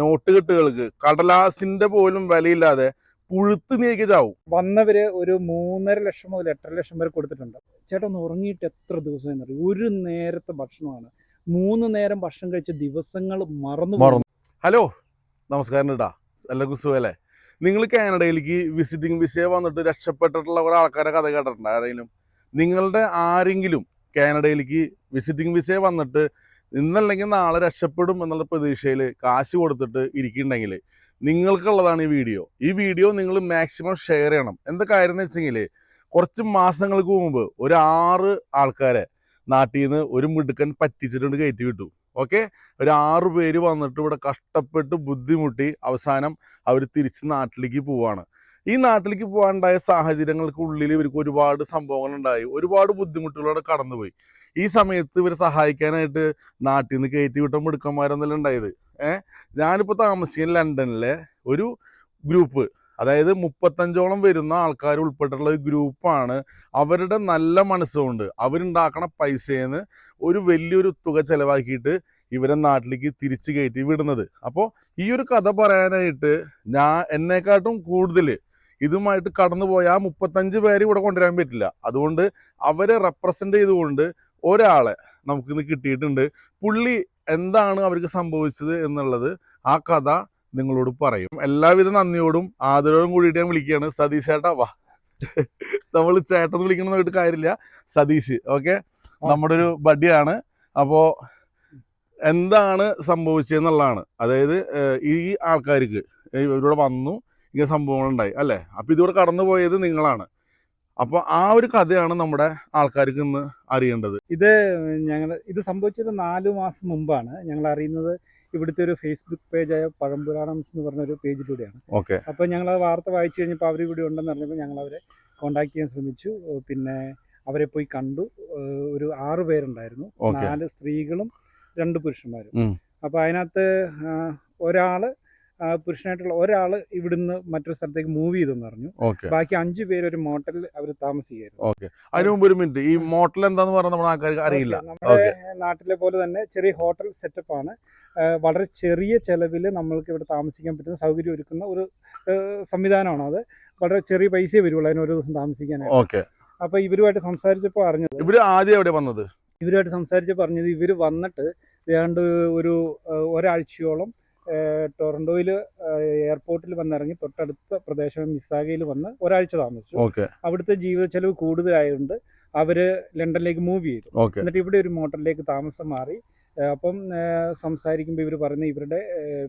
Not കെട്ടുകൾക്ക് കടലാസിന്റെ പോലും വിലയില്ലാതെ പുഴുത്ത് നീക്കി ചാവും വന്നവര് ഒരു മൂന്നര ലക്ഷം മുതൽ എട്ടര ലക്ഷം വരെ കൊടുത്തിട്ടുണ്ട്. ചേട്ടൻ ഒന്ന് ഉറങ്ങിയിട്ട് എത്ര ദിവസം ഒരു നേരത്തെ ഭക്ഷണമാണ്. മൂന്ന് നേരം ഭക്ഷണം കഴിച്ച ദിവസങ്ങൾ മറന്നു മറന്നു. ഹലോ നമസ്കാരം കേട്ടാ എല്ലാവർക്കും സുഖല്ലേ? നിങ്ങൾ കാനഡയിലേക്ക് വിസിറ്റിംഗ് വിസയെ വന്നിട്ട് രക്ഷപ്പെട്ടിട്ടുള്ള ഒരു ആൾക്കാരെ കഥ കേട്ടിട്ടുണ്ട്? ആരെങ്കിലും? നിങ്ങളുടെ ആരെങ്കിലും കാനഡയിലേക്ക് വിസിറ്റിംഗ് വിസയെ വന്നിട്ട് ഇന്നല്ലെങ്കിൽ നാളെ രക്ഷപ്പെടും എന്നുള്ള പ്രതീക്ഷയിൽ കാശ് കൊടുത്തിട്ട് ഇരിക്കുന്നുണ്ടെങ്കിൽ നിങ്ങൾക്കുള്ളതാണ് ഈ വീഡിയോ. ഈ വീഡിയോ നിങ്ങൾ മാക്സിമം ഷെയർ ചെയ്യണം. എന്താ കാര്യം എന്ന് വെച്ചെങ്കിൽ കുറച്ച് മാസങ്ങൾക്ക് മുമ്പ് ഒരു ആറ് ആൾക്കാരെ നാട്ടിൽ നിന്ന് ഒരു മിടുക്കൻ പറ്റിച്ചിട്ടുണ്ട് കയറ്റി വിട്ടു. ഓക്കെ ഒരു ആറ് പേര് വന്നിട്ട് ഇവിടെ കഷ്ടപ്പെട്ട് ബുദ്ധിമുട്ടി അവസാനം അവർ തിരിച്ച് നാട്ടിലേക്ക് പോവാണ്. ഈ നാട്ടിലേക്ക് പോകാനുണ്ടായ സാഹചര്യങ്ങൾക്കുള്ളിൽ ഇവർക്ക് ഒരുപാട് സംഭവങ്ങൾ ഉണ്ടായി. ഒരുപാട് ബുദ്ധിമുട്ടുകളോടെ കടന്നുപോയി. ഈ സമയത്ത് ഇവരെ സഹായിക്കാനായിട്ട് നാട്ടിൽ നിന്ന് കയറ്റി വിട്ട മിടുക്കന്മാരെന്നെല്ലാം ഉണ്ടായത്? ഏഹ് ഞാനിപ്പോൾ താമസിക്കുന്ന ലണ്ടനിലെ ഒരു ഗ്രൂപ്പ് അതായത് മുപ്പത്തഞ്ചോളം വരുന്ന ആൾക്കാർ ഉൾപ്പെട്ടിട്ടുള്ള ഒരു ഗ്രൂപ്പാണ് അവരുടെ നല്ല മനസ്സുകൊണ്ട് അവരുണ്ടാക്കണ പൈസയിൽ ഒരു വലിയൊരു തുക ചെലവാക്കിയിട്ട് ഇവരെ നാട്ടിലേക്ക് തിരിച്ചു കയറ്റി വിടുന്നത്. അപ്പോൾ ഈ ഒരു കഥ പറയാനായിട്ട് ഞാൻ എന്നെക്കാട്ടും കൂടുതൽ ഇതുമായിട്ട് കടന്നുപോയ ആ മുപ്പത്തഞ്ച് പേര് ഇവിടെ കൊണ്ടുവരാൻ പറ്റില്ല. അതുകൊണ്ട് അവരെ റെപ്രസെന്റ് ചെയ്തുകൊണ്ട് ഒരാളെ നമുക്ക് ഇന്ന് കിട്ടിയിട്ടുണ്ട്. പുള്ളി എന്താണ് അവർക്ക് സംഭവിച്ചത് എന്നുള്ളത് ആ കഥ നിങ്ങളോട് പറയും. എല്ലാവിധ നന്ദിയോടും ആദരവോടും കൂടിയിട്ട് ഞാൻ വിളിക്കുകയാണ്. സതീഷ് ചേട്ടാ വാ. നമ്മൾ ചേട്ടൻ വിളിക്കണം നോക്കിയിട്ട് കാര്യമില്ല. സതീഷ് ഓക്കെ? നമ്മുടെ ഒരു ബഡിയാണ് അപ്പോൾ എന്താണ് സംഭവിച്ചതെന്നുള്ളതാണ്. അതായത് ഈ ആൾക്കാർക്ക് ഇവരിവിടെ വന്നു. ഇങ്ങനെ സംഭവങ്ങളുണ്ടായി അല്ലേ? അപ്പോൾ ഇതിവിടെ കടന്നു പോയത് നിങ്ങളാണ്. അപ്പോൾ ആ ഒരു കഥയാണ് നമ്മുടെ ആൾക്കാർക്ക് ഇന്ന് അറിയേണ്ടത്. ഇത് ഞങ്ങൾ ഇത് സംഭവിച്ചത് നാലു മാസം മുമ്പാണ്. ഞങ്ങൾ അറിയുന്നത് ഇവിടുത്തെ ഒരു ഫേസ്ബുക്ക് പേജായ പഴംപുരാണംസ് എന്ന് പറഞ്ഞ ഒരു പേജിലൂടെയാണ് ഓക്കെ. അപ്പോൾ ഞങ്ങൾ ആ വാർത്ത വായിച്ചു കഴിഞ്ഞപ്പോൾ അവർ ഇവിടെ ഉണ്ടെന്ന് അറിഞ്ഞപ്പോൾ ഞങ്ങൾ അവരെ കോണ്ടാക്ട് ചെയ്യാൻ ശ്രമിച്ചു. പിന്നെ അവരെ പോയി കണ്ടു. ഒരു ആറ് പേരുണ്ടായിരുന്നു. നാല് സ്ത്രീകളും രണ്ട് പുരുഷന്മാരും. അപ്പൊ അപ്പോൾ അതിനകത്ത് ഒരാൾ പുരുഷനായിട്ടുള്ള ഒരാൾ ഇവിടുന്ന് മറ്റൊരു സ്ഥലത്തേക്ക് മൂവ് ചെയ്തെന്ന് പറഞ്ഞു. ബാക്കി അഞ്ചു പേര് ഒരു മോട്ടലിൽ അവർ താമസിക്കുകയായിരുന്നു. ഓക്കെ അതിന് മുമ്പ് ഒരു മിനിറ്റ് ഈ മോട്ടൽ എന്താന്ന് പറഞ്ഞാൽ ആൾക്കാർക്ക് അറിയില്ല. നമ്മുടെ നാട്ടിലെ പോലെ തന്നെ ചെറിയ ഹോട്ടൽ സെറ്റപ്പ് ആണ്. വളരെ ചെറിയ ചെലവിൽ നമ്മൾക്ക് ഇവിടെ താമസിക്കാൻ പറ്റുന്ന സൗകര്യം ഒരുക്കുന്ന ഒരു സംവിധാനമാണ് അത്. വളരെ ചെറിയ പൈസയെ വരുള്ളൂ അതിന് ഒരു ദിവസം താമസിക്കാനായിട്ട്. ഓക്കെ അപ്പോൾ ഇവരുമായിട്ട് സംസാരിച്ചപ്പോൾ അറിഞ്ഞത് ഇവർ ആദ്യം എവിടെ വന്നത്? ഇവരുമായിട്ട് സംസാരിച്ച് പറഞ്ഞത് ഇവർ വന്നിട്ട് ഏതാണ്ട് ഒരു ഒരാഴ്ചയോളം ടൊറൻഡോയിൽ എയർപോർട്ടിൽ വന്നിറങ്ങി തൊട്ടടുത്ത പ്രദേശം മിസ്സാഗയിൽ വന്ന് ഒരാഴ്ച താമസിച്ചു. ഓക്കെ. അവിടുത്തെ ജീവിത ചെലവ് കൂടുതലായതുകൊണ്ട് അവർ ലണ്ടനിലേക്ക് മൂവ് ചെയ്തു. എന്നിട്ട് ഇവിടെ ഒരു മോട്ടറിലേക്ക് താമസം മാറി. അപ്പം സംസാരിക്കുമ്പോൾ ഇവർ പറയുന്നത് ഇവരുടെ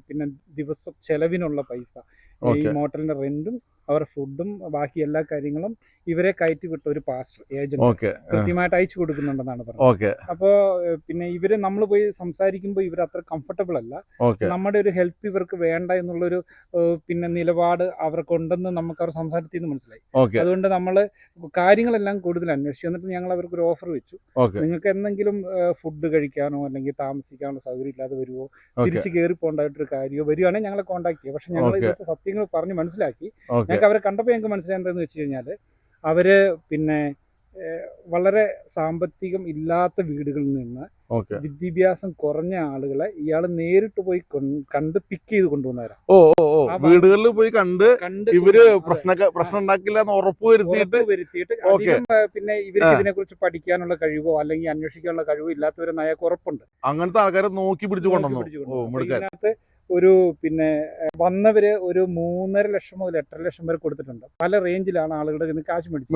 പിന്നെ ദിവസം ചെലവിനുള്ള പൈസ. ഈ മോട്ടറിന്റെ റെന്റും അവരുടെ ഫുഡും ബാക്കി എല്ലാ കാര്യങ്ങളും ഇവരെ കയറ്റി വിട്ട ഒരു പാസ്റ്റർ ഏജന്റ് കൃത്യമായിട്ട് അയച്ചു കൊടുക്കുന്നുണ്ടെന്നാണ് പറഞ്ഞത്. അപ്പോൾ പിന്നെ ഇവർ നമ്മൾ പോയി സംസാരിക്കുമ്പോൾ ഇവർ അത്ര കംഫർട്ടബിൾ അല്ല. നമ്മുടെ ഒരു ഹെൽപ്പ് ഇവർക്ക് വേണ്ട എന്നുള്ളൊരു പിന്നെ നിലപാട് അവർക്കുണ്ടെന്ന് നമുക്ക് അവർ സംസാരത്തിൽ നിന്ന് മനസ്സിലായി അതുകൊണ്ട് നമ്മൾ കാര്യങ്ങളെല്ലാം കൂടുതൽ അന്വേഷിച്ചു. എന്നിട്ട് ഞങ്ങൾ അവർക്ക് ഒരു ഓഫർ വെച്ചു. നിങ്ങൾക്ക് എന്തെങ്കിലും ഫുഡ് കഴിക്കാനോ അല്ലെങ്കിൽ താമസിക്കാനോ സൗകര്യം ഇല്ലാതെ വരുമോ തിരിച്ചു കയറി പോകേണ്ടതായിട്ടൊരു കാര്യമോ വരികയാണെങ്കിൽ ഞങ്ങളെ കോൺടാക്ട് ചെയ്യുക. പക്ഷെ ഞങ്ങൾ ഇതൊക്കെ ഇവിടുത്തെ സത്യങ്ങൾ പറഞ്ഞ് മനസ്സിലാക്കി. ഞങ്ങൾക്ക് അവരെ കണ്ടപ്പോൾ ഞങ്ങൾക്ക് മനസ്സിലായത് എന്താണെന്ന് വെച്ച് കഴിഞ്ഞാൽ അവർ പിന്നെ വളരെ സാമ്പത്തികം ഇല്ലാത്ത വീടുകളിൽ നിന്ന് വിദ്യാഭ്യാസം കുറഞ്ഞ ആളുകളെ ഇയാൾ നേരിട്ട് പോയി കണ്ട് പിക്ക് ചെയ്ത് കൊണ്ടുവന്നവരാ. ഓ ഓ ഓ. വീടുകളിൽ പോയി കണ്ട് കണ്ട് ഇവർ പ്രശ്ന പ്രശ്നം ഉണ്ടാക്കില്ല എന്ന് ഉറപ്പ് വരുത്തിയിട്ട് വരുത്തിയിട്ട് പിന്നെ ഇവർക്ക്. ഇതിനെ കുറിച്ച് പഠിക്കാനുള്ള കഴിവോ അല്ലെങ്കിൽ അന്വേഷിക്കാനുള്ള കഴിവോ ഇല്ലാത്തവരെന്ന് അയാൾക്ക് ഉറപ്പുണ്ട് അങ്ങനത്തെ ആൾക്കാരെ നോക്കി പിടിച്ചു കൊണ്ടുവന്നു. ഇതിനകത്ത് ഒരു പിന്നെ വന്നവര് ഒരു മൂന്നര ലക്ഷം മുതൽ എട്ടര ലക്ഷം വരെ കൊടുത്തിട്ടുണ്ട്. പല റേഞ്ചിലാണ് ആളുകളുടെ നിന്ന് കാശ് മേടിച്ചത്.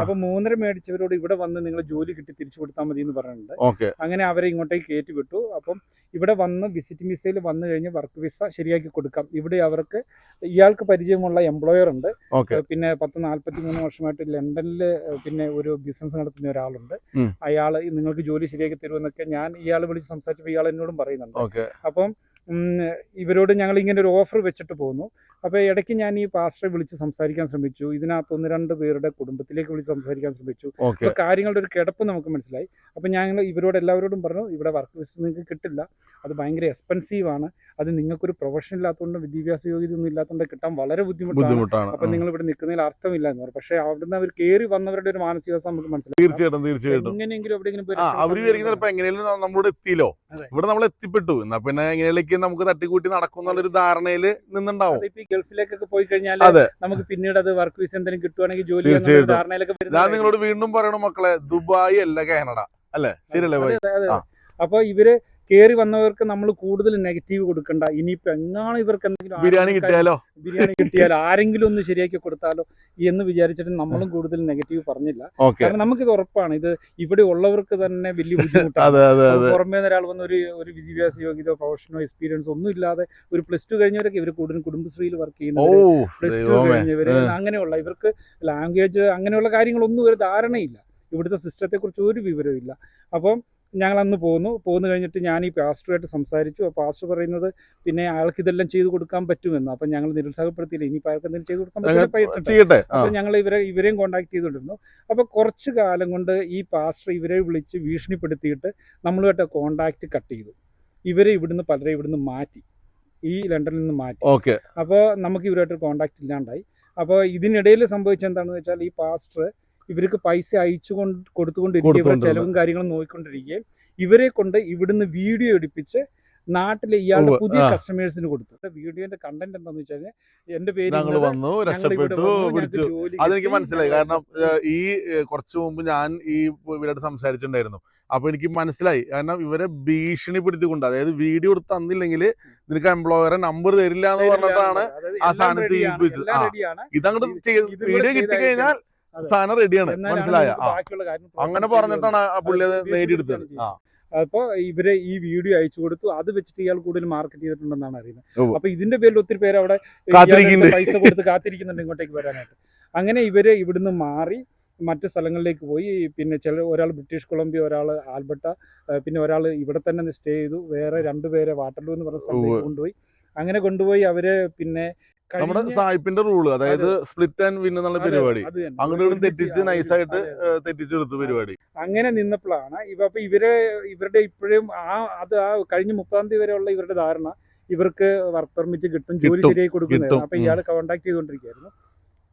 അപ്പൊ മൂന്നര മേടിച്ചവരോട് ഇവിടെ വന്ന് നിങ്ങൾ ജോലി കിട്ടി തിരിച്ചു കൊടുത്താൽ മതി എന്ന് ഓക്കെ. അങ്ങനെ അവരെ ഇങ്ങോട്ടേക്ക് കയറ്റി വിട്ടു. അപ്പം ഇവിടെ വന്ന് വിസിറ്റിംഗ് വിസയിൽ വന്നു കഴിഞ്ഞ് വർക്ക് വിസ ശരിയാക്കി കൊടുക്കാം. ഇവിടെ അവർക്ക് ഇയാൾക്ക് പരിചയമുള്ള എംപ്ലോയർ ഉണ്ട്. പിന്നെ പത്ത് നാല്പത്തി മൂന്ന് വർഷമായിട്ട് ലണ്ടനിൽ പിന്നെ ഒരു ബിസിനസ് നടത്തുന്ന ഒരാളുണ്ട്. അയാൾ അയാൾ നിങ്ങൾക്ക് ജോലി ശരിയാക്കി തരുമെന്നൊക്കെ ഞാൻ ഇയാൾ വിളിച്ച് സംസാരിച്ചപ്പോൾ ഇയാൾ എന്നോടും പറയുന്നുണ്ട്. അപ്പം ഇവരോട് ഞങ്ങൾ ഇങ്ങനെ ഒരു ഓഫർ വെച്ചിട്ട് പോന്നു. അപ്പോൾ ഇടയ്ക്ക് ഞാൻ ഈ പാസ്റ്ററെ വിളിച്ച് സംസാരിക്കാൻ ശ്രമിച്ചു. ഇതിനകത്ത് ഒന്ന് രണ്ട് പേരുടെ കുടുംബത്തിലേക്ക് വിളിച്ച് സംസാരിക്കാൻ ശ്രമിച്ചു. അപ്പോൾ കാര്യങ്ങളുടെ ഒരു കിടപ്പ് നമുക്ക് മനസ്സിലായി. അപ്പോൾ ഞങ്ങൾ ഇവരോട് എല്ലാവരോടും പറഞ്ഞു ഇവിടെ വർക്ക് വിസ നിങ്ങൾക്ക് കിട്ടില്ല. അത് ഭയങ്കര എക്സ്പെൻസീവ് ആണ്. അത് നിങ്ങൾക്കൊരു പ്രൊഫഷൻ ഇല്ലാത്തതുകൊണ്ട് വിദ്യാഭ്യാസ യോഗ്യത ഒന്നും ഇല്ലാത്തതുകൊണ്ട് കിട്ടാൻ വളരെ ബുദ്ധിമുട്ടാണ്. അപ്പോൾ അപ്പം നിങ്ങൾ ഇവിടെ നിൽക്കുന്നതിൽ അർത്ഥമില്ല എന്ന് പറഞ്ഞു. പക്ഷേ അവിടുന്ന് അവർ കയറി വന്നവരുടെ ഒരു മാനസികാവസ്ഥ നമുക്ക് മനസ്സിലായി. തീർച്ചയായിട്ടും തീർച്ചയായിട്ടും. എങ്ങനെയെങ്കിലും എവിടെയെങ്കിലും അവർ വിചാരിക്കുന്ന എങ്ങനെയാലും നമ്മളോട് എത്തിയില്ലോ. ഇവിടെ നമ്മൾ എത്തിപ്പെട്ടു എന്നാൽ പിന്നെ എങ്ങനെയൊക്കെ നോക്കിയാൽ നമുക്ക് തട്ടിക്കൂട്ടി നടക്കും എന്നുള്ളൊരു ധാരണയിൽ നിന്നുണ്ടാവും. ഗൾഫിലേക്കൊക്കെ പോയി കഴിഞ്ഞാൽ നമുക്ക് പിന്നീട് അത് വർക്ക് വിസ എന്തെങ്കിലും കിട്ടുവാണെങ്കിൽ ജോലി. ധാരണയിലൊക്കെ ഞാൻ നിങ്ങളോട് വീണ്ടും പറയണു മക്കളെ ദുബായ് അല്ല കാനഡ. അല്ലേ? ശരിയല്ലേ? അപ്പൊ ഇവർ കേറി വന്നവർക്ക് നമ്മൾ കൂടുതൽ നെഗറ്റീവ് കൊടുക്കണ്ട. ഇനിയിപ്പോ എങ്ങാണ് ഇവർക്ക് എന്തെങ്കിലും ബിരിയാണി കിട്ടിയാലോ? ബിരിയാണി കിട്ടിയാലോ ആരെങ്കിലും ഒന്ന് ശരിയാക്കി കൊടുത്താലോ എന്ന് വിചാരിച്ചിട്ട് നമ്മളും കൂടുതൽ നെഗറ്റീവ് പറഞ്ഞില്ല. കാരണം നമുക്കിത് ഉറപ്പാണ്. ഇത് ഇവിടെ ഉള്ളവർക്ക് തന്നെ വലിയ ബുദ്ധിമുട്ടാണ്. പുറമേ ഒരാൾ വന്ന ഒരു ഒരു വിദ്യാഭ്യാസ യോഗ്യത പ്രൊഫഷനോ എക്സ്പീരിയൻസ് ഒന്നും ഇല്ലാതെ ഒരു പ്ലസ് ടു കഴിഞ്ഞവരൊക്കെ ഇവർ കൂടുതൽ കുടുംബശ്രീയിൽ വർക്ക് ചെയ്യുന്നത് പ്ലസ് ടു കഴിഞ്ഞവര്. അങ്ങനെയുള്ള ഇവർക്ക് ലാംഗ്വേജ് അങ്ങനെയുള്ള കാര്യങ്ങളൊന്നും ഒരു ധാരണയില്ല. ഇവിടുത്തെ സിസ്റ്റത്തെ കുറിച്ച് ഒരു വിവരവും ഇല്ല. അപ്പം ഞങ്ങൾ അന്ന് പോന്നു. പോന്നു കഴിഞ്ഞിട്ട് ഞാൻ ഈ പാസ്റ്ററുമായിട്ട് സംസാരിച്ചു. അപ്പോൾ പാസ്റ്റർ പറയുന്നത് പിന്നെ അയാൾക്ക് ഇതെല്ലാം ചെയ്തു കൊടുക്കാൻ പറ്റുമെന്ന്. അപ്പം ഞങ്ങൾ നിരുത്സാഹപ്പെടുത്തിയില്ല. ഇനിയിപ്പോൾ അയാൾക്ക് എന്തെങ്കിലും ചെയ്തു കൊടുക്കാൻ പറ്റില്ല അപ്പോൾ ഞങ്ങൾ ഇവരെ ഇവരെയും കോണ്ടാക്ട് ചെയ്തുകൊണ്ടിരുന്നു. അപ്പോൾ കുറച്ച് കാലം കൊണ്ട് ഈ പാസ്റ്റർ ഇവരെ വിളിച്ച് ഭീഷണിപ്പെടുത്തിയിട്ട് നമ്മളുമായിട്ട് കോൺടാക്റ്റ് കട്ട് ചെയ്തു. ഇവരെ ഇവിടുന്ന് പലരെ ഇവിടുന്ന് മാറ്റി. ഈ ലണ്ടനിൽ നിന്ന് മാറ്റി. ഓക്കെ. അപ്പോൾ നമുക്ക് ഇവരുമായിട്ട് കോണ്ടാക്ട് ഇല്ലാണ്ടായി. അപ്പോൾ ഇതിനിടയിൽ സംഭവിച്ചെന്താണെന്ന് വെച്ചാൽ ഈ പാസ്റ്റർ ഇവർക്ക് പൈസ അയച്ചു കൊണ്ട് കൊടുത്തുകൊണ്ടിരിക്കുക ഇവരുടെ ചെലവും കാര്യങ്ങളും നോക്കിക്കൊണ്ടിരിക്കുകയും ഇവരെ കൊണ്ട് ഇവിടുന്ന് വീഡിയോ എടുപ്പിച്ച് നാട്ടിലെ ഇയാളുടെ പുതിയ. കസ്റ്റമേഴ്സിന് കൊടുത്തു. വീഡിയോന്റെ കണ്ടന്റ് എന്താണെന്ന് വെച്ചാൽ എന്റെ പേര് ഞങ്ങൾ വന്നു രക്ഷപ്പെട്ടു പിടിച്ചു. അതെനിക്ക് മനസ്സിലായി. കാരണം ഈ കുറച്ചു മുമ്പ് ഞാൻ ഈ ഇവരായിട്ട് സംസാരിച്ചിട്ടുണ്ടായിരുന്നു. അപ്പൊ എനിക്ക് മനസ്സിലായി. കാരണം ഇവരെ ഭീഷണിപ്പെടുത്തിക്കൊണ്ട് അതായത് വീഡിയോ എടുത്ത് തന്നില്ലെങ്കിൽ നിനക്ക് എംപ്ലോയറെ നമ്പർ തരില്ല എന്ന് പറഞ്ഞിട്ടാണ് ആ സാധനത്തിൽ സാധനം ചെയ്യിപ്പിച്ചത്. ഇതങ്ങോട്ട് വീഡിയോ കിട്ടിക്കഴിഞ്ഞാൽ കഴിഞ്ഞാൽ. സാധനം റെഡിയാണ് മനസ്സിലായ? അങ്ങനെ പറഞ്ഞിട്ടാണ് ആ പുള്ളി അത് നേടിയെടുത്തത് അപ്പൊ ഇവരെ ഈ വീഡിയോ അയച്ചു കൊടുത്തു. അത് വെച്ചിട്ട് ഇയാൾ കൂടുതൽ മാർക്കറ്റ് ചെയ്തിട്ടുണ്ടെന്നാണ് അറിയുന്നത്. അപ്പൊ ഇതിന്റെ പേരിൽ ഒത്തിരി പേര് അവിടെ പൈസ കൊടുത്ത് കാത്തിരിക്കുന്നുണ്ട് ഇങ്ങോട്ടേക്ക് വരാനായിട്ട്. അങ്ങനെ ഇവർ ഇവിടുന്ന് മാറി മറ്റ് സ്ഥലങ്ങളിലേക്ക് പോയി. പിന്നെ ചില ഒരാൾ ബ്രിട്ടീഷ് കൊളംബിയ ഒരാൾ ആൽബർട്ട പിന്നെ ഒരാൾ ഇവിടെ തന്നെ സ്റ്റേ ചെയ്തു. വേറെ രണ്ടുപേരെ വാട്ടർലൂ എന്ന് പറഞ്ഞ സ്ഥലത്തേക്ക്. കൊണ്ടുപോയി. അങ്ങനെ കൊണ്ടുപോയി അവരെ പിന്നെ നമ്മുടെ സായിപ്പിന്റെ റൂൾ അതായത് സ്പ്ലിറ്റ് ആൻഡ് വിൻ എന്നുള്ള പരിപാടി. അങ്ങനെ. അങ്ങോട്ട് തെറ്റിച്ച് നൈസായിട്ട്. തെറ്റിച്ചെടുത്തു പരിപാടി. അങ്ങനെ നിന്നപ്പോഴാണ് ഇവ അപ്പൊ ഇവരെ ഇവരുടെ ഇപ്പോഴും ആ അത് ആ കഴിഞ്ഞ മുപ്പതാം തീയതി വരെയുള്ള ഇവരുടെ ധാരണ ഇവർക്ക് വർക്ക് പെർമിറ്റ് കിട്ടും ജോലി ശരിയായി കൊടുക്കുന്നതായിരുന്നു കിട്ടും, അപ്പൊ ഇയാൾ കോണ്ടാക്ട് ചെയ്തുകൊണ്ടിരിക്കുകയായിരുന്നു.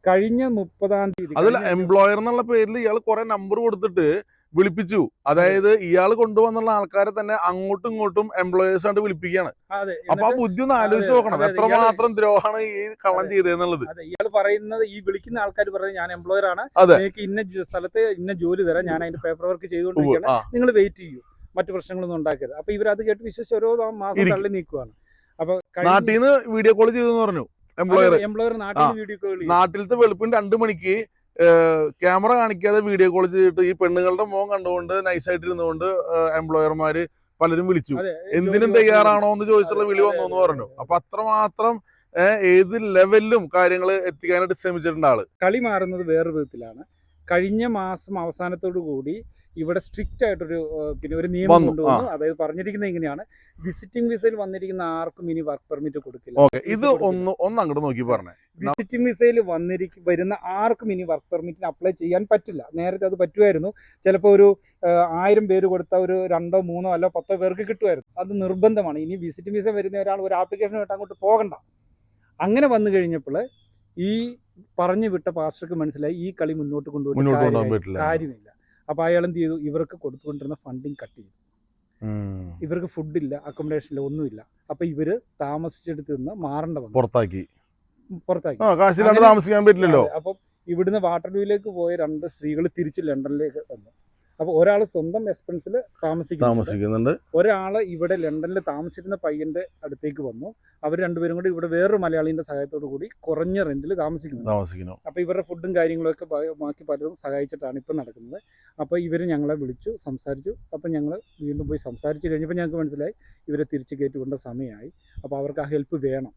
കഴിഞ്ഞ മുപ്പതാം തീയതി അതിൽ എംപ്ലോയർ എന്നുള്ള പേരിൽ ഇയാൾ കുറെ നമ്പർ കൊടുത്തിട്ട് വിളിപ്പിച്ചു. അതായത് ഇയാൾ കൊണ്ടുവന്നുള്ള ആൾക്കാരെ തന്നെ അങ്ങോട്ടും ഇങ്ങോട്ടും എംപ്ലോയേഴ്സ് ആയിട്ട് വിളിപ്പിക്കുകയാണ്. അതെ അപ്പൊ ആ ബുദ്ധി ഒന്ന് ആലോചിച്ച് അതെ, നോക്കണം. എത്ര മാത്രം ദ്രോഹമാണ് ഈ കള്ളം ചെയ്തെന്നുള്ളത് ചെയ്തതെന്നുള്ളത്. അതെ ഇയാൾ പറയുന്നത് ഈ വിളിക്കുന്ന ആൾക്കാർ പറയുന്നത് ഞാൻ എംപ്ലോയർ ആണ്. അതെ. നിങ്ങൾക്ക് ഇന്ന സ്ഥലത്ത് ഇന്ന ജോലി തരാം. ഞാൻ അതിന്റെ പേപ്പർ വർക്ക്. ചെയ്തുകൊണ്ടിരിക്കുകയാണ്. നിങ്ങൾ വെയിറ്റ് ചെയ്യൂ. മറ്റു പ്രശ്നങ്ങളൊന്നും ഉണ്ടാക്കരുത്. അപ്പൊ ഇവരത് കേട്ട് വിശ്വസിച്ച് ഓരോ മാസം തള്ളി നീക്കുവാണ്. അപ്പൊ നാട്ടിൽ നിന്ന് വീഡിയോ കോൾ ചെയ്തു പറഞ്ഞു എംപ്ലോയർ എംപ്ലോയർ നാട്ടിൽ വീഡിയോ കോൾ നാട്ടിലത്തെ വെളുപ്പിന് രണ്ടു മണിക്ക് ക്യാമറ കാണിക്കാതെ വീഡിയോ കോൾ ചെയ്തിട്ട് ഈ പെണ്ണുങ്ങളുടെ മോൻ കണ്ടുകൊണ്ട് നൈസായിട്ടിരുന്നുകൊണ്ട് എംപ്ലോയർമാര് പലരും വിളിച്ചു. എന്തിനും തയ്യാറാണോ എന്ന് ചോദിച്ചുള്ള വിളി വന്നു എന്ന് പറഞ്ഞു. അപ്പൊ അത്രമാത്രം ഏത് ലെവലിലും കാര്യങ്ങൾ എത്തിക്കാനായിട്ട് ശ്രമിച്ചിട്ടുണ്ട് ആൾ കളി മാറുന്നത് വേറൊരു വിധത്തിലാണ്. കഴിഞ്ഞ മാസം അവസാനത്തോടു കൂടി ഇവിടെ സ്ട്രിക്റ്റ് ആയിട്ടൊരു പിന്നെ ഒരു നിയമം വന്നു, കൊണ്ടുവന്നു. അതായത് പറഞ്ഞിരിക്കുന്നത് ഇങ്ങനെയാണ്. വിസിറ്റിംഗ് വിസയിൽ വന്നിരിക്കുന്ന ആർക്കും ഇനി വർക്ക് പെർമിറ്റ് കൊടുക്കില്ല. ഇത് ഒന്ന് ഒന്ന് അങ്ങോട്ട് നോക്കി പറഞ്ഞേ. വിസിറ്റിംഗ് വിസയിൽ വന്നിരിക്ക വരുന്ന ആർക്കും ഇനി വർക്ക് പെർമിറ്റിന് അപ്ലൈ ചെയ്യാൻ പറ്റില്ല. നേരത്തെ അത് പറ്റുമായിരുന്നു. ചിലപ്പോൾ ഒരു ആയിരം പേര് കൊടുത്ത ഒരു രണ്ടോ മൂന്നോ അല്ലോ പത്തോ പേർക്ക് കിട്ടുമായിരുന്നു. അത് നിർബന്ധമാണ്. ഇനി വിസിറ്റിംഗ് വിസ വരുന്ന ഒരാൾ ഒരു ആപ്ലിക്കേഷൻ ആയിട്ട് അങ്ങോട്ട് പോകണ്ട. അങ്ങനെ വന്നു കഴിഞ്ഞപ്പോൾ ഈ പറഞ്ഞു വിട്ട പാസ്റ്റർക്ക് മനസ്സിലായി ഈ കളി മുന്നോട്ട് കൊണ്ടുപോകാൻ കാര്യമില്ല. അപ്പോൾ അയാൾ എന്ത് ചെയ്തു? ഇവർക്ക് കൊടുത്തുകൊണ്ടിരുന്ന ഫണ്ടിങ് കട്ട് ചെയ്തു. ഇവർക്ക് ഫുഡില്ല അക്കോമഡേഷൻ ഇല്ല ഒന്നുമില്ല. അപ്പോൾ ഇവർ താമസിച്ചെടുത്ത് നിന്ന് മാറേണ്ട വന്നു. പുറത്താക്കി. പുറത്താക്കി. താമസിക്കാൻ പറ്റില്ലല്ലോ. അപ്പം ഇവിടുന്ന് വാട്ടർലൂയിലേക്ക് പോയ രണ്ട് സ്ത്രീകൾ തിരിച്ച് ലണ്ടനിലേക്ക് വന്നു. അപ്പോൾ ഒരാൾ സ്വന്തം എക്സ്പെൻസിൽ താമസിക്കുന്നു താമസിക്കുന്നുണ്ട്. ഒരാൾ ഇവിടെ ലണ്ടനിൽ താമസിച്ചിരുന്ന പയ്യന്റെ അടുത്തേക്ക് വന്നു. അവർ രണ്ടുപേരും കൂടി ഇവിടെ വേറൊരു മലയാളിന്റെ സഹായത്തോടു കൂടി കുറഞ്ഞ റെന്റിൽ താമസിക്കുന്നു താമസിക്കുന്നു. അപ്പോൾ ഇവരുടെ ഫുഡും കാര്യങ്ങളൊക്കെ ബാക്കി പലരും സഹായിച്ചിട്ടാണ് ഇപ്പം നടക്കുന്നത്. അപ്പോൾ ഇവർ ഞങ്ങളെ വിളിച്ചു സംസാരിച്ചു. അപ്പോൾ ഞങ്ങൾ വീണ്ടും പോയി സംസാരിച്ചു കഴിഞ്ഞപ്പോൾ ഞങ്ങൾക്ക് മനസ്സിലായി ഇവരെ തിരിച്ചു കയറ്റിക്കൊണ്ട സമയമായി അപ്പോൾ അവർക്ക് ആ ഹെൽപ്പ് വേണം.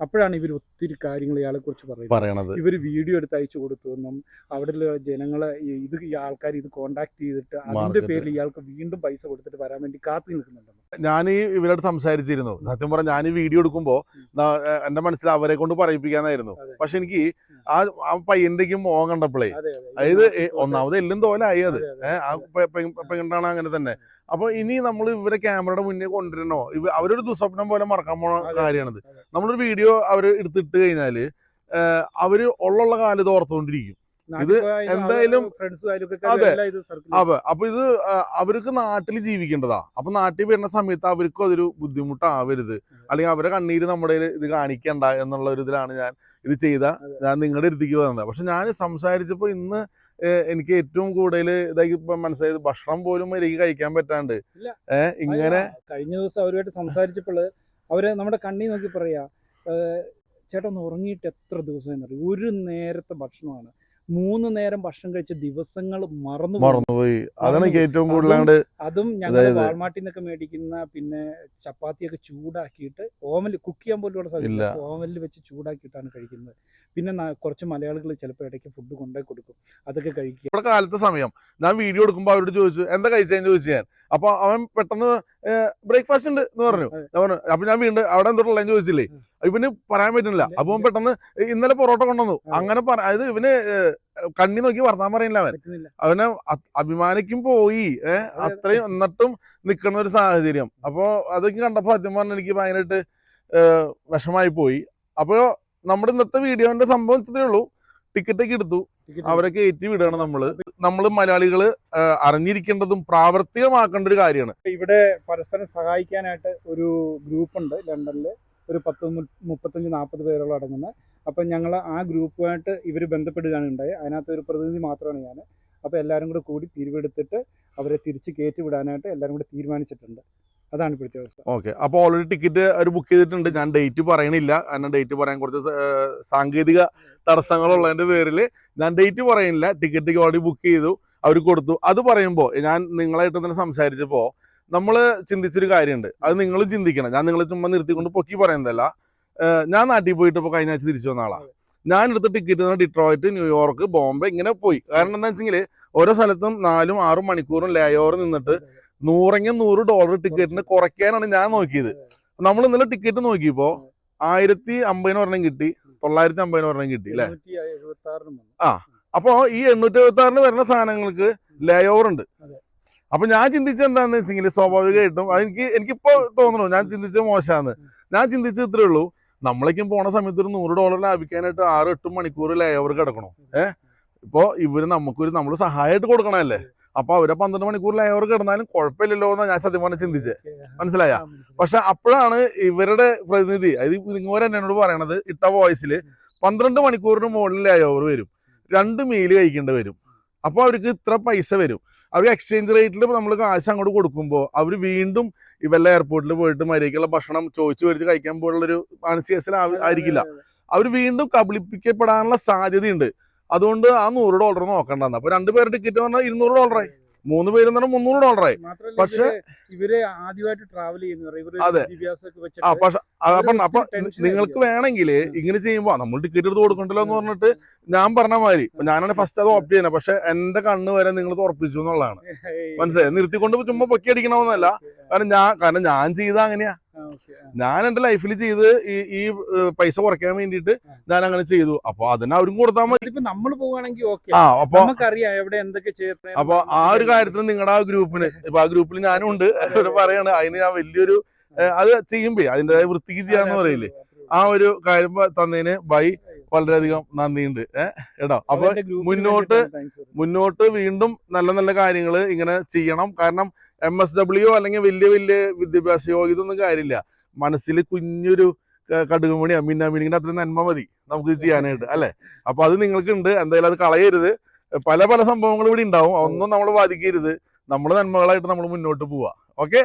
അപ്പോഴാണ് ഇവർ ഒത്തിരി കാര്യങ്ങൾ ഇയാളെക്കുറിച്ച് പറയുന്നത്. പറയണത്. ഇവർ വീഡിയോ എടുത്ത് അയച്ചു കൊടുത്തു എന്നും അവിടെയുള്ള ജനങ്ങളെ ഇത് ഈ ആൾക്കാർ ഇത് കോണ്ടാക്ട് ചെയ്തിട്ട് അതിന്റെ പേരിൽ ഇയാൾക്ക് വീണ്ടും പൈസ കൊടുത്തിട്ട് വരാൻ വേണ്ടി കാത്തു നിൽക്കുന്നുണ്ടെന്ന്. ഞാൻ ഈ ഇവരോട് സംസാരിച്ചിരുന്നു. സത്യം പറഞ്ഞ ഞാൻ ഈ വീഡിയോ എടുക്കുമ്പോ ന- എന്റെ മനസ്സിൽ അവരെ കൊണ്ട് പറയിപ്പിക്കാനായിരുന്നു. പക്ഷെ എനിക്ക് ആ ആ പയ്യന്റെക്കും മോഹം കണ്ടപ്പോഴേ അതെ അതെ. അതായത് ഒന്നാമത് എല്ലും തോലായി അത്. ആ പെണ്ണാണ് അങ്ങനെ തന്നെ. അപ്പൊ ഇനി നമ്മൾ ഇവരെ ക്യാമറയുടെ മുന്നേ കൊണ്ടുവരണോ? ഇവ അവരൊരു ദുസ്വപ്നം പോലെ മറക്കാൻ പോണ. കാര്യമാണിത്. നമ്മളൊരു വീഡിയോ അവർ എടുത്തിട്ട് കഴിഞ്ഞാൽ അവർ ഉള്ള കാലത്ത് ഓർത്തുകൊണ്ടിരിക്കും. എന്തായാലും- ഫ്രണ്ട്സും അതെ. ഇത് അപ്പൊ ഇത് അവർക്ക് നാട്ടിൽ ജീവിക്കേണ്ടതാ. അപ്പൊ നാട്ടിൽ വരുന്ന സമയത്ത് അവർക്കും അതൊരു ബുദ്ധിമുട്ടാവരുത്. അല്ലെങ്കിൽ അവരെ കണ്ണീര് നമ്മുടെ ഇത് കാണിക്കണ്ട എന്നുള്ള ഒരു ഇതിലാണ് ഞാൻ ഇത് ചെയ്ത. ഞാൻ നിങ്ങളുടെ അടുത്തേക്ക് വന്നത്. പക്ഷെ ഞാൻ സംസാരിച്ചപ്പോ ഇന്ന് എനിക്ക് ഏറ്റവും കൂടുതൽ ഇതായി മനസ്സിലായത് ഭക്ഷണം പോലും എനിക്ക് കഴിക്കാൻ പറ്റാണ്ട്. ഏഹ് ഇങ്ങനെ കഴിഞ്ഞ ദിവസം അവരുമായിട്ട് സംസാരിച്ചപ്പോൾ അവർ നമ്മുടെ കണ്ണി നോക്കി പറയാ ചേട്ടൻ ചേട്ടാ ഉറങ്ങിയിട്ട് എത്ര ദിവസം എന്നറിയും? ഒരു നേരത്തെ ഭക്ഷണമാണ്. മൂന്ന് നേരം ഭക്ഷണം കഴിച്ച ദിവസങ്ങൾ മറന്നു മറന്നുപോയി. അതാണ് ഏറ്റവും കൂടുതലാണ്ട് അതും ഞങ്ങൾ വാൾമാട്ടിൽ നിന്നൊക്കെ മേടിക്കുന്ന പിന്നെ ചപ്പാത്തിയൊക്കെ ചൂടാക്കിയിട്ട് ഓവനിൽ കുക്ക് ചെയ്യാൻ ഇല്ല. സാധ്യത ഓവനിൽ വെച്ച് ചൂടാക്കിയിട്ടാണ് കഴിക്കുന്നത്. പിന്നെ കുറച്ച് മലയാളികൾ ചിലപ്പോൾ ഇടയ്ക്ക് ഫുഡ് കൊണ്ടുപോയി കൊടുക്കും. അതൊക്കെ കഴിക്കുക. ഇവിടെ കാലത്തെ സമയം. ഞാൻ വീഡിയോ എടുക്കുമ്പോൾ അവരോട് ചോദിച്ചു എന്താ കഴിച്ചതെന്ന് ചോദിച്ചു ഞാൻ? അപ്പൊ അവൻ പെട്ടെന്ന് ബ്രേക്ക്ഫാസ്റ്റ് ഉണ്ട് എന്ന് പറഞ്ഞു. അപ്പൊ ഞാൻ വീണ്ടും അവിടെ എന്തുള്ളതെന്ന് ചോദിച്ചില്ലേ. ഇവന് പറയാൻ പറ്റുന്നില്ല. അപ്പൊ അവൻ പെട്ടെന്ന് ഇന്നലെ പൊറോട്ട കൊണ്ടുവന്നു. അങ്ങനെ പറ അതായത് ഇവന് കണ്ണി നോക്കി വർത്താൻ പറയില്ല അവൻ. അവനെ അഭിമാനിക്കും പോയി ഏഹ് അത്രയും എന്നിട്ടും നിൽക്കുന്ന ഒരു സാഹചര്യം. അപ്പോ അതൊക്കെ കണ്ടപ്പോ സത്യം പറഞ്ഞു എനിക്ക് ഭയങ്കരമായിട്ട് വിഷമായി പോയി. അപ്പോ നമ്മുടെ ഇന്നത്തെ വീഡിയോന്റെ സംഭവം ഇത്രേ ഉള്ളൂ. ടിക്കറ്റ് ഒക്കെ എടുത്തു. അവരെ കയറ്റി വിടുകയാണ് നമ്മൾ. നമ്മൾ മലയാളികൾ അറിഞ്ഞിരിക്കേണ്ടതും പ്രാവർത്തികമാക്കേണ്ട ഒരു കാര്യമാണ്. ഇവിടെ പരസ്പരം സഹായിക്കാനായിട്ട് ഒരു ഗ്രൂപ്പ് ഉണ്ട് ലണ്ടനിൽ ഒരു പത്ത് മുപ്പത്തഞ്ച് നാൽപ്പത് പേരോളം അടങ്ങുന്ന. അപ്പം ഞങ്ങൾ ആ ഗ്രൂപ്പുമായിട്ട് ഇവർ ബന്ധപ്പെടുകയാണ് ഉണ്ടായത് അതിനകത്ത് ഒരു പ്രതിനിധി മാത്രമാണ് ഞാൻ. അപ്പോൾ എല്ലാവരും കൂടെ കൂടി പിരിവെടുത്തിട്ട് അവരെ തിരിച്ച് കയറ്റി വിടാനായിട്ട് എല്ലാവരും കൂടി തീരുമാനിച്ചിട്ടുണ്ട്. അതാണ് ഇപ്പോഴത്തെ അവസ്ഥ. ഓക്കെ. അപ്പോൾ ഓൾറെഡി ടിക്കറ്റ് അവർ ബുക്ക് ചെയ്തിട്ടുണ്ട്. ഞാൻ ഡേറ്റ് പറയണില്ല. കാരണം ഡേറ്റ് പറയാൻ കുറച്ച് സാങ്കേതിക തടസ്സങ്ങളുള്ളതിന്റെ പേരിൽ ഞാൻ ഡേറ്റ് പറയണില്ല. ടിക്കറ്റ് ഓൾറെഡി ബുക്ക് ചെയ്തു. അവർ കൊടുത്തു. അത് പറയുമ്പോൾ ഞാൻ നിങ്ങളായിട്ട് തന്നെ സംസാരിച്ചപ്പോൾ നമ്മൾ ചിന്തിച്ചൊരു കാര്യമുണ്ട് അത് നിങ്ങൾ ചിന്തിക്കണം. ഞാൻ നിങ്ങളെ ചുമ്മാ നിർത്തിക്കൊണ്ട് പൊക്കി പറയുന്നതല്ല. ഞാൻ നാട്ടിൽ പോയിട്ട് ഇപ്പോൾ കഴിഞ്ഞ ആഴ്ച തിരിച്ചു വന്ന ആളാണ് ഞാൻ എടുത്ത ടിക്കറ്റ് ഡിട്രോയിറ്റ് ന്യൂയോർക്ക് ബോംബെ ഇങ്ങനെ പോയി. കാരണം എന്താ വെച്ചെങ്കിൽ ഓരോ സ്ഥലത്തും നാലും ആറും മണിക്കൂറും ലേ ഓവർ നിന്നിട്ട് നൂറെങ്കിൽ നൂറ് ഡോളർ ടിക്കറ്റിന് കുറയ്ക്കാനാണ് ഞാൻ നോക്കിയത്. നമ്മൾ ഇന്നലെ ടിക്കറ്റ് നോക്കിയപ്പോ ആയിരത്തി അമ്പതിന് ഒരെണ്ണം കിട്ടി. തൊള്ളായിരത്തി അമ്പതിന് ഒരെണ്ണം കിട്ടി അല്ലെ? ആ അപ്പോ ഈ എണ്ണൂറ്റി എഴുപത്തി ആറിന് വരുന്ന സാധനങ്ങൾക്ക് ലേ ഓവർ ഉണ്ട്. അപ്പൊ ഞാൻ ചിന്തിച്ചത് എന്താന്ന് വെച്ചെങ്കിൽ സ്വാഭാവികമായിട്ടും എനിക്ക് എനിക്കിപ്പോ തോന്നുന്നു ഞാൻ ചിന്തിച്ചത് മോശമാണ് ഞാൻ ചിന്തിച്ചത് ഇത്രേ ഉള്ളൂ നമ്മളേക്കും പോണ സമയത്ത് ഒരു നൂറ് ഡോളർ ലാഭിക്കാനായിട്ട് ആറ് എട്ട് മണിക്കൂർ ലേ ഓവർ കിടക്കണോ ഏഹ് ഇപ്പൊ ഇവർ നമുക്കൊരു നമ്മൾ സഹായമായിട്ട് കൊടുക്കണല്ലേ അപ്പൊ അവരെ പന്ത്രണ്ട് മണിക്കൂർ അയവർ കിടന്നാലും കുഴപ്പമില്ലല്ലോ എന്ന് ഞാൻ സത്യം പറഞ്ഞ ചിന്തിച്ചേ. മനസ്സിലായ? പക്ഷെ അപ്പോഴാണ് ഇവരുടെ പ്രതിനിധി അത് നിങ്ങൾ തന്നെ എന്നോട് പറയണത് ഇട്ട വോയിസിൽ പന്ത്രണ്ട് മണിക്കൂറിന് മുകളിൽ അയവർ വരും. രണ്ട് മീൽ കഴിക്കേണ്ടി വരും. അപ്പോൾ അവർക്ക് ഇത്ര പൈസ വരും. അവർ എക്സ്ചേഞ്ച് റേറ്റിൽ നമ്മൾ കാശ് അങ്ങോട്ട് കൊടുക്കുമ്പോൾ അവർ വീണ്ടും ഇവല്ല എയർപോർട്ടിൽ പോയിട്ട് മര്യാദയ്ക്കുള്ള ഭക്ഷണം ചോദിച്ചു മേടിച്ച് കഴിക്കാൻ പോലുള്ളൊരു മാനസികസ്ഥ ആയിരിക്കില്ല. അവർ വീണ്ടും കബളിപ്പിക്കപ്പെടാനുള്ള സാധ്യതയുണ്ട്. അതുകൊണ്ട് ആ നൂറ് ഡോളർ നോക്കണ്ടെന്ന്. അപ്പൊ രണ്ടുപേരുടെ ടിക്കറ്റ് പറഞ്ഞാൽ ഇരുന്നൂറ് ഡോളറായി മൂന്ന് പേര് എന്ന് പറഞ്ഞാൽ മുന്നൂറ് ഡോളറായി പക്ഷെ ഇവർ ആദ്യമായിട്ട് ട്രാവൽ ചെയ്യുന്നവർ ആ പക്ഷെ അപ്പം നിങ്ങൾക്ക് വേണമെങ്കിൽ ഇങ്ങനെ ചെയ്യുമ്പോ നമ്മൾ ടിക്കറ്റ് എടുത്ത് കൊടുക്കണ്ടല്ലോ എന്ന് പറഞ്ഞിട്ട് ഞാൻ പറഞ്ഞ മാതിരി. ഞാനാണ് ഫസ്റ്റ് അത് ഓപ്റ്റ് ചെയ്യുന്നത്. പക്ഷെ എന്റെ കണ്ണ് വരെ നിങ്ങൾ തുറപ്പിച്ചു എന്നുള്ളതാണ്. മനസ്സിലായി? നിർത്തിക്കൊണ്ട് ചുമ്മാ പൊക്കി അടിക്കണമെന്നല്ല. കാരണം ഞാൻ കാരണം ഞാൻ ചെയ്ത അങ്ങനെയാ. ഞാൻ എന്റെ ലൈഫിൽ ചെയ്ത് ഈ പൈസ കുറയ്ക്കാൻ വേണ്ടിയിട്ട് ഞാൻ അങ്ങനെ ചെയ്തു. അപ്പൊ അതിന് അവരും കൊടുത്താൽ മതി. നമ്മൾ പോവുകയാണെങ്കിൽ ഓക്കെ ആ അപ്പൊ നമുക്കറിയാം എവിടെ എന്തൊക്കെ ചെയ്യണേ അപ്പൊ ആ ഒരു കാര്യത്തിൽ നിങ്ങളുടെ ആ ഗ്രൂപ്പിന് ഇപ്പൊ ആ ഗ്രൂപ്പിൽ ഞാനും ഉണ്ട് പറയാണ് അതിന് ഞാൻ വലിയൊരു അത് ചെയ്യുമ്പേ അതിന്റെ വൃത്തിക്ക് ചെയ്യാന്ന് പറയില്ലേ? ആ ഒരു കാര്യം തന്നതിന് ബൈ വളരെയധികം നന്ദിയുണ്ട്. ഏഹ് കേട്ടോ അപ്പൊ മുന്നോട്ട് മുന്നോട്ട് വീണ്ടും നല്ല നല്ല കാര്യങ്ങൾ ഇങ്ങനെ ചെയ്യണം. കാരണം എം എസ് ഡബ്ല്യു അല്ലെങ്കിൽ വലിയ വലിയ വിദ്യാഭ്യാസ യോഗ്യത ഒന്നും കാര്യമില്ല. മനസ്സിൽ കുഞ്ഞൊരു കടുകുമണി അമ്മിന്റെ അമ്മീനിങ്ങനെ അത്ര നന്മ മതി. നമുക്ക് ചെയ്യാനായിട്ട് അല്ലെ? അപ്പൊ അത് നിങ്ങൾക്ക് ഉണ്ട് എന്തായാലും അത് കളയരുത്. പല പല സംഭവങ്ങൾ ഇവിടെ ഉണ്ടാവും. ഒന്നും നമ്മൾ ബാധിക്കരുത് നമ്മുടെ നന്മകളായിട്ട് നമ്മൾ മുന്നോട്ട് പോവാ. ഓക്കെ?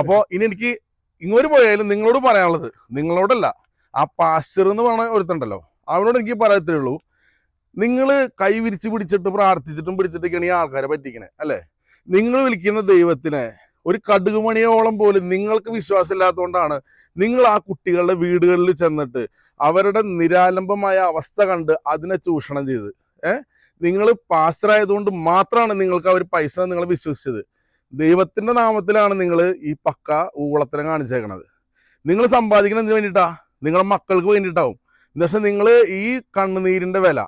അപ്പൊ ഇനി എനിക്ക് ഇങ്ങോട്ട് പോയാലും നിങ്ങളോട് പറയാനുള്ളത് നിങ്ങളോടല്ല. ആ പാസ്റ്റർ എന്ന് പറഞ്ഞ ഒരുത്തുണ്ടല്ലോ അവനോട് എനിക്ക് പറയത്തേ ഉള്ളൂ. നിങ്ങൾ കൈ വിരിച്ച് പിടിച്ചിട്ട് പ്രാർത്ഥിച്ചിട്ടും പിടിച്ചിട്ടൊക്കെയാണ് ഈ ആൾക്കാരെ പറ്റിക്കണേ അല്ലെ? നിങ്ങൾ വിളിക്കുന്ന ദൈവത്തിനെ ഒരു കടുകുമണിയോളം പോലും നിങ്ങൾക്ക് വിശ്വാസമില്ലാത്തതുകൊണ്ടാണ് നിങ്ങൾ ആ കുട്ടികളുടെ വീടുകളിൽ ചെന്നിട്ട് അവരുടെ നിരാലംബമായ അവസ്ഥ കണ്ട് അതിനെ ചൂഷണം ചെയ്ത് ഏഹ് നിങ്ങൾ പാസ്റ്ററായതുകൊണ്ട് മാത്രമാണ് നിങ്ങൾക്ക് അവർ പൈസ നിങ്ങൾ വിശ്വസിച്ചത്. ദൈവത്തിന്റെ നാമത്തിലാണ് നിങ്ങൾ ഈ പക്ക ഊളത്തിനെ കാണിച്ചേക്കണത്. നിങ്ങൾ സമ്പാദിക്കണതിന് വേണ്ടിയിട്ടാ? നിങ്ങളുടെ മക്കൾക്ക് വേണ്ടിയിട്ടാവും. പക്ഷെ നിങ്ങൾ ഈ കണ്ണുനീരിന്റെ വില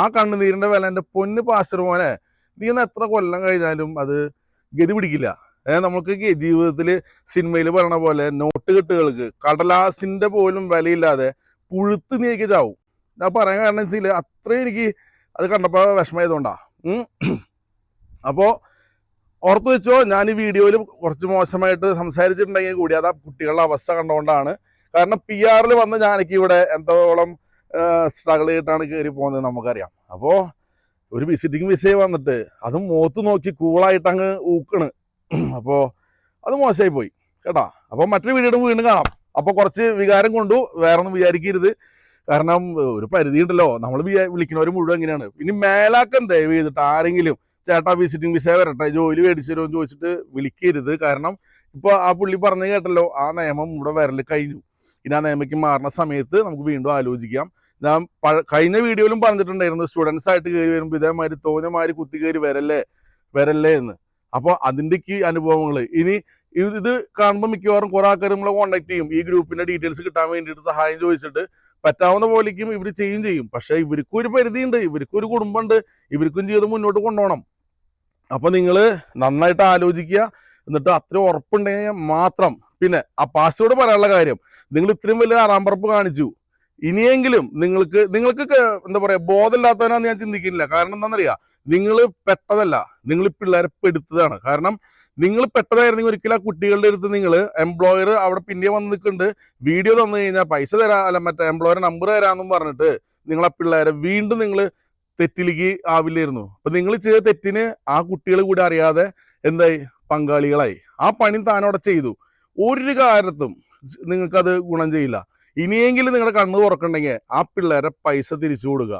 ആ കണ്ണുനീരിന്റെ വില എന്റെ പൊന്ന് പാസ്റ്റർ മോനെ നീ ഒന്ന് എത്ര കൊല്ലം കഴിഞ്ഞാലും അത് ഗതി പിടിക്കില്ല. നമുക്ക് ജീവിതത്തിൽ സിനിമയിൽ പറയണ പോലെ നോട്ട് കെട്ടുകൾക്ക് കടലാസിന്റെ പോലും വിലയില്ലാതെ പുഴുത്ത് നീക്കി ചാവും. ഞാൻ പറയാൻ കാരണം വെച്ചാൽ അത്രയും എനിക്ക് അത് കണ്ടപ്പോൾ വിഷമമായതുകൊണ്ടാ. അപ്പോ അപ്പോൾ ഓർത്ത് വെച്ചോ ഞാൻ ഈ വീഡിയോയിൽ കുറച്ച് മോശമായിട്ട് സംസാരിച്ചിട്ടുണ്ടെങ്കിൽ കൂടി അത് ആ കുട്ടികളുടെ അവസ്ഥ കണ്ടുകൊണ്ടാണ് കാരണം പി ആറിൽ വന്ന് ഞാനൊക്കെ ഇവിടെ എന്തോളം സ്ട്രഗിൾ ചെയ്തിട്ടാണ് കയറി പോകുന്നത് നമുക്കറിയാം. അപ്പോൾ ഒരു വിസിറ്റിംഗ് വിസയെ വന്നിട്ട് അത് മുഖത്ത് നോക്കി കൂളായിട്ട് അങ്ങ് ഊക്കണ്. അപ്പോൾ അത് മോശമായി പോയി. കേട്ടോ? അപ്പോൾ മറ്റൊരു വീഡിയോ വീണ്ടും കാണാം. അപ്പോൾ കുറച്ച് വികാരം കൊണ്ടു വേറെ ഒന്നും വിചാരിക്കരുത്. കാരണം ഒരു പരിധി ഉണ്ടല്ലോ. നമ്മൾ വിളിക്കുന്നവർ മുഴുവൻ എങ്ങനെയാണ് ഇനി മേലാക്കം ദയവ് ചെയ്തിട്ട് ആരെങ്കിലും ചേട്ടാ വിസിറ്റിംഗ് വിസ വരട്ടെ ജോലി മേടിച്ചു തരുമോ എന്ന് ചോദിച്ചിട്ട് വിളിക്കരുത്. കാരണം ഇപ്പോൾ ആ പുള്ളി പറഞ്ഞു കേട്ടല്ലോ ആ നിയമം ഇവിടെ വരൽ കഴിഞ്ഞു. ഇനി ആ നിയമയ്ക്ക് മാറുന്ന സമയത്ത് നമുക്ക് വീണ്ടും ആലോചിക്കാം. ഞാൻ കഴിഞ്ഞ വീഡിയോയിലും പറഞ്ഞിട്ടുണ്ടായിരുന്നു സ്റ്റുഡൻസ് ആയിട്ട് കയറി വരുമ്പോൾ ഇതേമാതിരി തോന്നിയമാതിരി കുത്തി കയറി വരല്ലേ വരല്ലേ എന്ന്. അപ്പോൾ അതിന്റെക്ക് അനുഭവങ്ങൾ ഇനി ഇത് കാണുമ്പോൾ മിക്കവാറും കുറെ ആൾക്കാർ നമ്മളെ കോൺടാക്ട് ചെയ്യും. ഈ ഗ്രൂപ്പിന്റെ ഡീറ്റെയിൽസ് കിട്ടാൻ വേണ്ടിയിട്ട് സഹായം ചോദിച്ചിട്ട് പറ്റാവുന്ന പോലേക്കും ഇവർ ചെയ്യും ചെയ്യും. പക്ഷേ ഇവർക്കും ഒരു പരിധിയുണ്ട്. ഇവർക്കും ഒരു കുടുംബമുണ്ട്. ഇവർക്കും ജീവിതം മുന്നോട്ട് കൊണ്ടുപോകണം. അപ്പോൾ നിങ്ങൾ നന്നായിട്ട് ആലോചിക്കുക. എന്നിട്ട് അത്ര ഉറപ്പുണ്ടെങ്കിൽ മാത്രം. പിന്നെ ആ പാസ്റ്റോട് പറയാനുള്ള കാര്യം. നിങ്ങൾ ഇത്രയും വലിയ ആറാമ്പറപ്പ് കാണിച്ചു. ഇനിയെങ്കിലും നിങ്ങൾക്ക് നിങ്ങൾക്ക് എന്താ പറയാ ബോധമില്ലാത്തവനാന്ന് ഞാൻ ചിന്തിക്കുന്നില്ല. കാരണം എന്താണെന്നറിയാം? നിങ്ങൾ പെട്ടതല്ല. നിങ്ങൾ പിള്ളേരെ പെടുത്തതാണ്. കാരണം നിങ്ങൾ പെട്ടതായിരുന്നെങ്കിൽ ഒരിക്കലും ആ കുട്ടികളുടെ അടുത്ത് നിങ്ങൾ എംപ്ലോയർ അവിടെ പിന്നെ വന്ന് നിൽക്കുന്നുണ്ട്. വീഡിയോ തന്നു കഴിഞ്ഞാൽ പൈസ തരാ അല്ല മറ്റേ എംപ്ലോയർ നമ്പർ തരാമെന്നും പറഞ്ഞിട്ട് നിങ്ങൾ ആ പിള്ളേരെ വീണ്ടും നിങ്ങൾ തെറ്റിലേക്ക് ആവില്ലായിരുന്നു. അപ്പം നിങ്ങൾ ചെയ്ത തെറ്റിന് ആ കുട്ടികൾ കൂടി അറിയാതെ എന്തായി? പങ്കാളികളായി. ആ പണി താനവിടെ ചെയ്തു. ഒരു കാര്യത്തും നിങ്ങൾക്കത് ഗുണം ചെയ്യില്ല. ഇനിയെങ്കിലും നിങ്ങളുടെ കണ്ണ് തുറക്കണ്ടെങ്കിൽ ആ പിള്ളേരെ പൈസ തിരിച്ചു കൊടുക്കുക.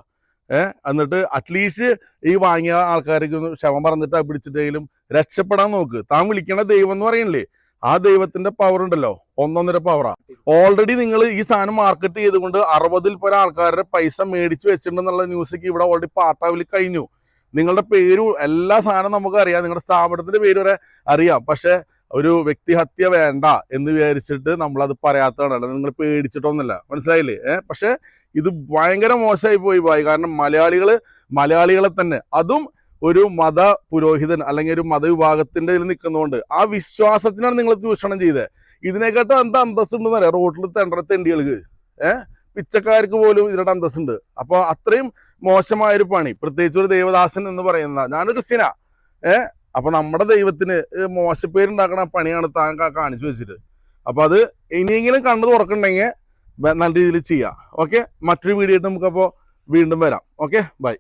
ഏഹ് എന്നിട്ട് അറ്റ്ലീസ്റ്റ് ഈ വാങ്ങിയ ആൾക്കാർക്ക് ഒന്ന് ക്ഷമ പറഞ്ഞിട്ട് പിടിച്ചിട്ടെങ്കിലും രക്ഷപ്പെടാൻ നോക്ക്. താൻ വിളിക്കണ ദൈവം എന്ന് പറയണില്ലേ? ആ ദൈവത്തിന്റെ പവർ ഉണ്ടല്ലോ. ഒന്നൊന്നര പവറാ ഓൾറെഡി നിങ്ങൾ ഈ സാധനം മാർക്കറ്റ് ചെയ്തുകൊണ്ട് അറുപതിൽ പല ആൾക്കാരുടെ പൈസ മേടിച്ചു വെച്ചിട്ടുണ്ടെന്നുള്ള ന്യൂസൊക്കെ ഇവിടെ ഓൾറെഡി പാട്ടാവിൽ കഴിഞ്ഞു. നിങ്ങളുടെ പേര് എല്ലാ സാധനവും നമുക്ക് അറിയാം നിങ്ങളുടെ സ്ഥാപനത്തിന്റെ പേര് വരെ അറിയാം. പക്ഷെ ഒരു വ്യക്തിഹത്യ വേണ്ട എന്ന് വിചാരിച്ചിട്ട് നമ്മളത് പറയാത്തതാണ്. അല്ലാതെ നിങ്ങൾ പേടിച്ചിട്ടൊന്നുമില്ല. മനസ്സിലായില്ലേ? ഏഹ് പക്ഷെ ഇത് ഭയങ്കര മോശമായി പോയി പോയി കാരണം മലയാളികൾ മലയാളികളെ തന്നെ അതും ഒരു മത പുരോഹിതൻ അല്ലെങ്കിൽ ഒരു മതവിഭാഗത്തിന്റെ ഇതിൽ നിൽക്കുന്നതുകൊണ്ട് ആ വിശ്വാസത്തിനാണ് നിങ്ങൾ ചൂഷണം ചെയ്തത് ഇതിനെക്കാട്ടും എന്താ അന്തസ്സുണ്ടെന്ന് പറയാം റോട്ടിൽ തെണ്ട തെണ്ടികൾക്ക്. ഏഹ് പിച്ചക്കാർക്ക് പോലും ഇതിയുടെ അന്തസ്സുണ്ട്. അപ്പോൾ അത്രയും മോശമായൊരു പണി. പ്രത്യേകിച്ച് ഒരു ദേവദാസൻ എന്ന് പറയുന്ന ഞാനൊരു ക്രിസ്ത്യനാ. ഏഹ് അപ്പൊ നമ്മുടെ ദൈവത്തിന് മോശപ്പേരുണ്ടാക്കണ പണിയാണ് താൻ കാണിച്ചു വെച്ചിട്ട്. അപ്പൊ അത് ഇനിയെങ്കിലും കണ്ടു തുറക്കണ്ടെങ്കിൽ നല്ല രീതിയിൽ ചെയ്യാം. ഓക്കെ മറ്റൊരു വീഡിയോ ആയിട്ട് നമുക്കപ്പോൾ വീണ്ടും വരാം. Okay bye